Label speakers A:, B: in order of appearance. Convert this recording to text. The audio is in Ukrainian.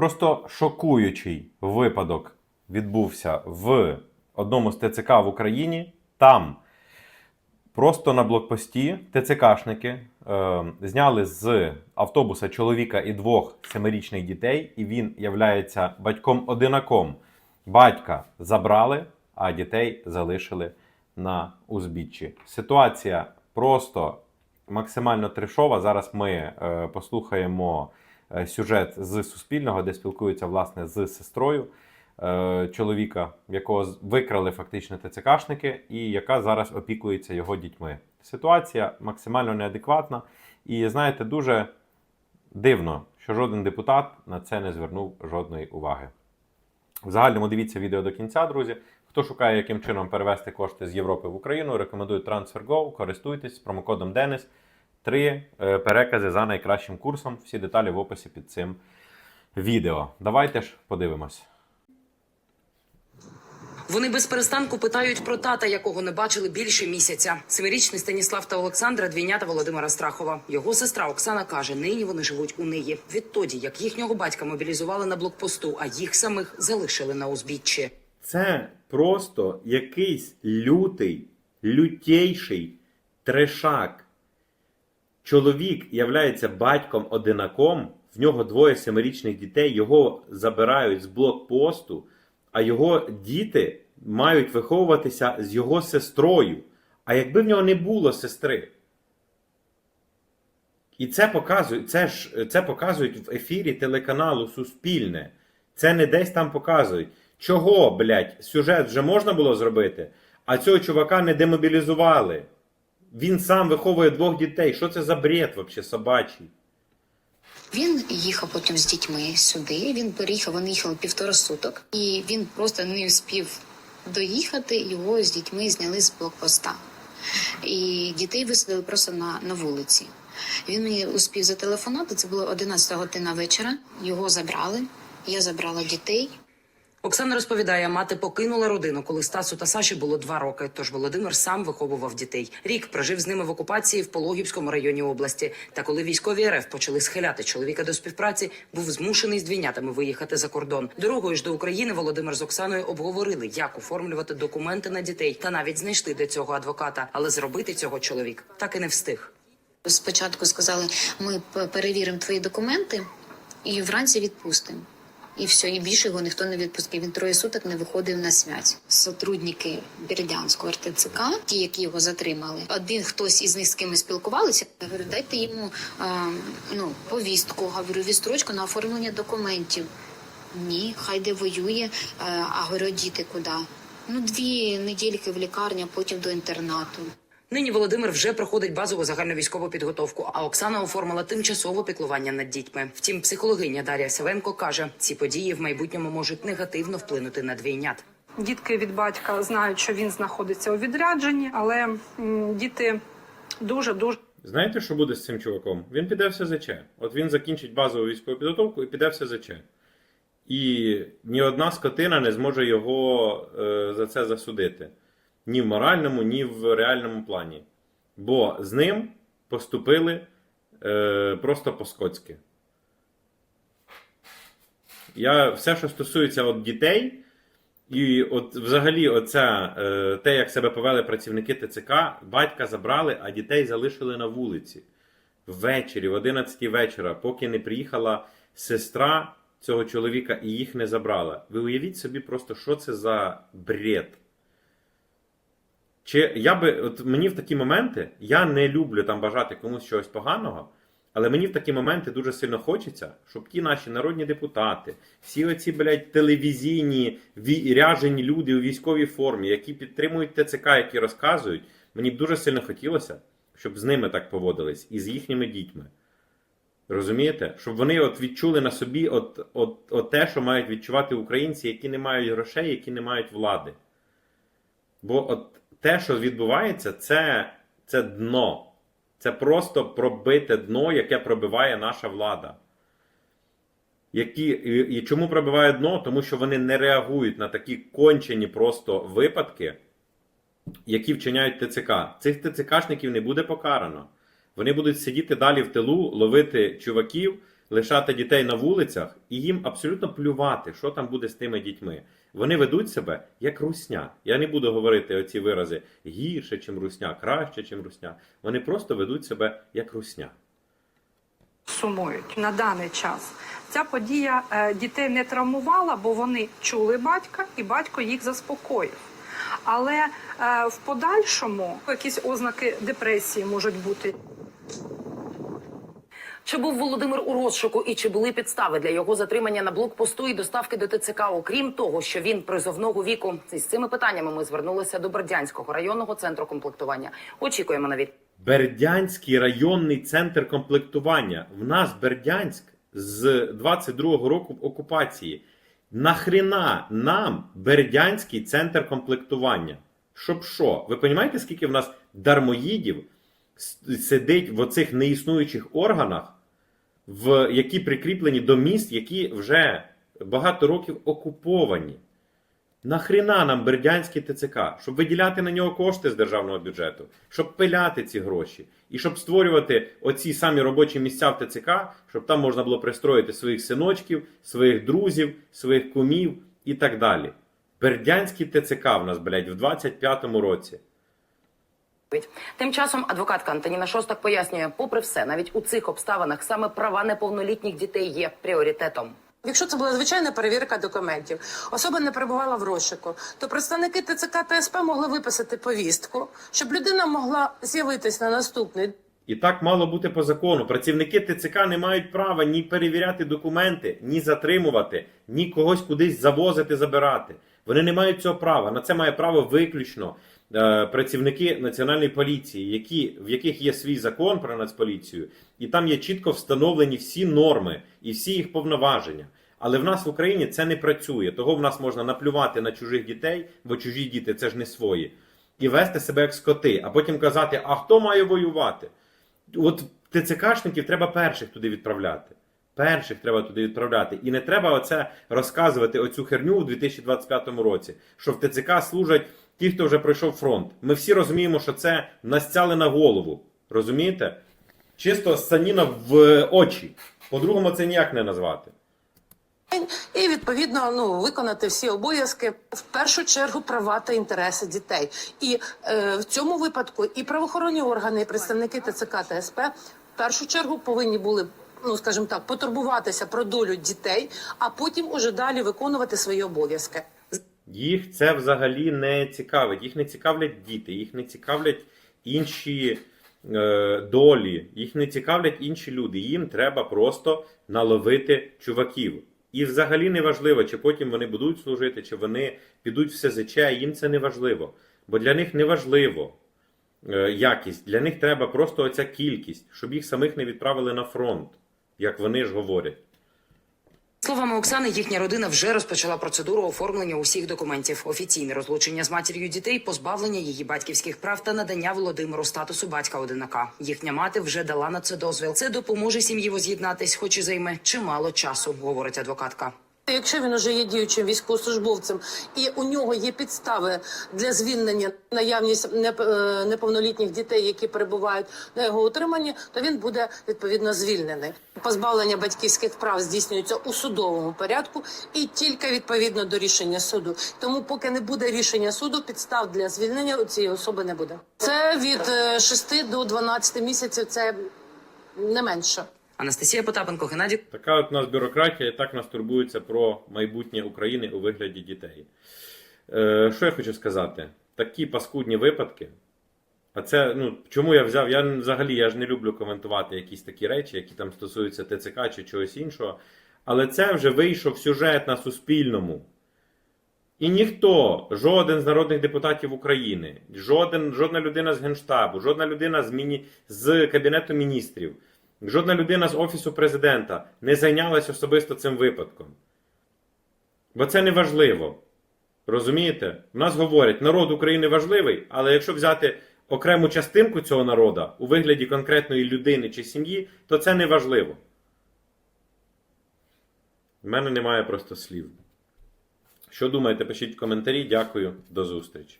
A: Просто шокуючий випадок відбувся в одному з ТЦК в Україні. Там просто на блокпості ТЦКшники е, зняли з автобуса чоловіка і двох семирічних дітей, і він являється батьком-одинаком. Батька забрали, а дітей залишили на узбіччі. Ситуація просто максимально трешова. Зараз ми е, послухаємо сюжет з Суспільного, де спілкуються власне з сестрою е, чоловіка, якого викрали фактично ТЦКшники, і яка зараз опікується його дітьми. Ситуація максимально неадекватна. І знаєте, дуже дивно, що жоден депутат на це не звернув жодної уваги. В загальному дивіться відео до кінця, друзі. Хто шукає, яким чином перевести кошти з Європи в Україну, рекомендую TransferGo, користуйтесь промокодом DENIS. Три е, перекази за найкращим курсом. Всі деталі в описі під цим відео. Давайте ж подивимось.
B: Вони без перестанку питають про тата, якого не бачили більше місяця. Семирічний Станіслав та Олександра двійнята Володимира Страхова. Його сестра Оксана каже, нині вони живуть у неї. Відтоді, як їхнього батька мобілізували на блокпосту, а їх самих залишили на узбіччі.
A: Це просто якийсь лютий, лютейший трешак. Чоловік являється батьком одинаком, в нього двоє семирічних дітей, його забирають з блокпосту, а його діти мають виховуватися з його сестрою. А якби в нього не було сестри. І це показують, це ж це показують в ефірі телеканалу Суспільне. Це не десь там показують. Чого, блядь, сюжет вже можна було зробити, а цього чувака не демобілізували. Він сам виховує двох дітей. Що це за бред вообще собачий?
C: Він їхав потім з дітьми сюди. Він переїхав, вони їхали півтора суток, і він просто не успів доїхати. Його з дітьми зняли з блокпоста. І дітей висадили просто на, на вулиці. Він мені успів зателефонувати. Це було 11 година вечора. Його забрали. Я забрала дітей.
B: Оксана розповідає, мати покинула родину, коли Стасу та Саші було два роки. Тож Володимир сам виховував дітей. Рік прожив з ними в окупації в Пологівському районі області. Та коли військові РФ почали схиляти чоловіка до співпраці, був змушений з двійнятами виїхати за кордон. Дорогою ж до України Володимир з Оксаною обговорили, як оформлювати документи на дітей, та навіть знайшли для цього адвоката. Але зробити цього чоловік так і не встиг.
C: Спочатку сказали, ми перевіримо твої документи і вранці відпустимо. І все, і більше його ніхто не відпускав. Він троє суток не виходив на связь. Сотрудники Бердянського РТЦК, ті, які його затримали, один хтось із них з ким спілкувалися. Я говорю, дайте йому а, ну, повістку, говорю, вістрочку на оформлення документів. Ні, хай де воює, а говорю, діти куди? Ну, дві недільки в лікарні, а потім до інтернату.
B: Нині Володимир вже проходить базову загальновійськову підготовку, а Оксана оформила тимчасове піклування над дітьми. Втім, психологиня Дар'я Савенко каже, ці події в майбутньому можуть негативно вплинути на двійнят.
D: Дітки від батька знають, що він знаходиться у відрядженні, але м, діти дуже дуже
A: Знаєте, що буде з цим чуваком? Він піде в СЗЧ. От він закінчить базову військову підготовку і піде в СЗЧ. І ні одна скотина не зможе його е, за це засудити. Ні в моральному, ні в реальному плані. Бо з ним поступили е, просто по-скотськи. Я все, що стосується от дітей, і от взагалі, оце, е, те, як себе повели працівники ТЦК, батька забрали, а дітей залишили на вулиці. Ввечері, в 11 вечора, поки не приїхала сестра цього чоловіка і їх не забрала. Ви уявіть собі просто, що це за бред. Чи я би, от мені в такі моменти, я не люблю там бажати комусь чогось поганого, але мені в такі моменти дуже сильно хочеться, щоб ті наші народні депутати, всі оці, блядь, телевізійні ряжені люди у військовій формі, які підтримують ТЦК, які розказують, мені б дуже сильно хотілося, щоб з ними так поводились і з їхніми дітьми. Розумієте? Щоб вони от відчули на собі от, от, от те, що мають відчувати українці, які не мають грошей, які не мають влади. Бо от те, що відбувається, це, це дно. Це просто пробите дно, яке пробиває наша влада. Які, і, і чому пробиває дно? Тому що вони не реагують на такі кончені просто випадки, які вчиняють ТЦК. Цих ТЦКшників не буде покарано. Вони будуть сидіти далі в тилу, ловити чуваків, лишати дітей на вулицях, і їм абсолютно плювати, що там буде з тими дітьми. Вони ведуть себе як русня. Я не буду говорити оці вирази гірше, чим русня, краще, чим русня. Вони просто ведуть себе як русня.
D: сумують на даний час. Ця подія е, дітей не травмувала, бо вони чули батька, і батько їх заспокоїв. Але е, в подальшому якісь ознаки депресії можуть бути.
B: Чи був Володимир у розшуку і чи були підстави для його затримання на блокпосту і доставки до ТЦК, окрім того, що він призовного віку? З цими питаннями ми звернулися до Бердянського районного центру комплектування. Очікуємо на відповідь.
A: Бердянський районний центр комплектування. В нас Бердянськ з 22-го року в окупації. Нахрена нам Бердянський центр комплектування? Щоб що? Ви розумієте, скільки в нас дармоїдів сидить в оцих неіснуючих органах, в, які прикріплені до міст, які вже багато років окуповані? Нахрена нам Бердянський ТЦК, щоб виділяти на нього кошти з державного бюджету, щоб пиляти ці гроші, і щоб створювати оці самі робочі місця в ТЦК, щоб там можна було пристроїти своїх синочків, своїх друзів, своїх кумів і так далі. Бердянський ТЦК в нас, блядь, в 25-му році.
B: Тим часом адвокатка Антоніна Шостак пояснює, попри все, навіть у цих обставинах саме права неповнолітніх дітей є пріоритетом.
E: Якщо це була звичайна перевірка документів, особа не перебувала в розшуку, то представники ТЦК та СП могли виписати повістку, щоб людина могла з'явитись на наступний
A: І так мало бути по закону. Працівники ТЦК не мають права ні перевіряти документи, ні затримувати, ні когось кудись завозити, забирати. Вони не мають цього права. На це має право виключно працівники національної поліції, які, в яких є свій закон про нацполіцію, і там є чітко встановлені всі норми і всі їх повноваження. Але в нас в Україні це не працює. Того в нас можна наплювати на чужих дітей, бо чужі діти це ж не свої, і вести себе як скоти, а потім казати: а хто має воювати? От ТЦКшників треба перших туди відправляти. Перших треба туди відправляти. І не треба оце розказувати оцю херню у 2025 році, що в ТЦК служать ті, хто вже пройшов фронт. Ми всі розуміємо, що це настяли на голову. Розумієте? Чисто саніна в очі. По-другому це ніяк не назвати.
E: і відповідно ну виконати всі обов'язки в першу чергу права та інтереси дітей. І е, в цьому випадку і правоохоронні органи, і представники ТЦК та СП в першу чергу повинні були. Ну, скажімо так, потурбуватися про долю дітей, а потім уже далі виконувати свої обов'язки.
A: Їх це взагалі не цікавить. Їх не цікавлять діти, їх не цікавлять інші е, долі, їх не цікавлять інші люди. Їм треба просто наловити чуваків. І взагалі не важливо, чи потім вони будуть служити, чи вони підуть в СЗЧ, їм це не важливо. Бо для них не важливо е, якість, для них треба просто оця кількість, щоб їх самих не відправили на фронт, як вони ж говорять.
B: Словами Оксани, їхня родина вже розпочала процедуру оформлення усіх документів: офіційне розлучення з матір'ю дітей, позбавлення її батьківських прав та надання Володимиру статусу батька одинака. Їхня мати вже дала на це дозвіл. Це допоможе сім'ї воз'єднатись, хоч і займе чимало часу, говорить адвокатка.
E: Якщо він уже є діючим військовослужбовцем і у нього є підстави для звільнення наявність е, неповнолітніх дітей, які перебувають на його утриманні, то він буде відповідно звільнений. Позбавлення батьківських прав здійснюється у судовому порядку і тільки відповідно до рішення суду. Тому, поки не буде рішення суду, підстав для звільнення у цієї особи не буде. Це від е, 6 до 12 місяців. Це не менше.
B: Анастасія Потапенко, Геннадій
A: Така от нас бюрократія і так нас турбується про майбутнє України у вигляді дітей. Е, що я хочу сказати? Такі паскудні випадки. А це, ну, чому я взяв? Я взагалі я ж не люблю коментувати якісь такі речі, які там стосуються ТЦК чи чогось іншого. Але це вже вийшов сюжет на Суспільному. І ніхто, жоден з народних депутатів України, жоден, жодна людина з Генштабу, жодна людина з, міні, з Кабінету міністрів, жодна людина з Офісу президента не зайнялась особисто цим випадком. Бо це не важливо. Розумієте? У нас говорять, народ України важливий, але якщо взяти окрему частинку цього народу у вигляді конкретної людини чи сім'ї, то це не важливо. У мене немає просто слів. Що думаєте, пишіть в коментарі. Дякую, до зустрічі.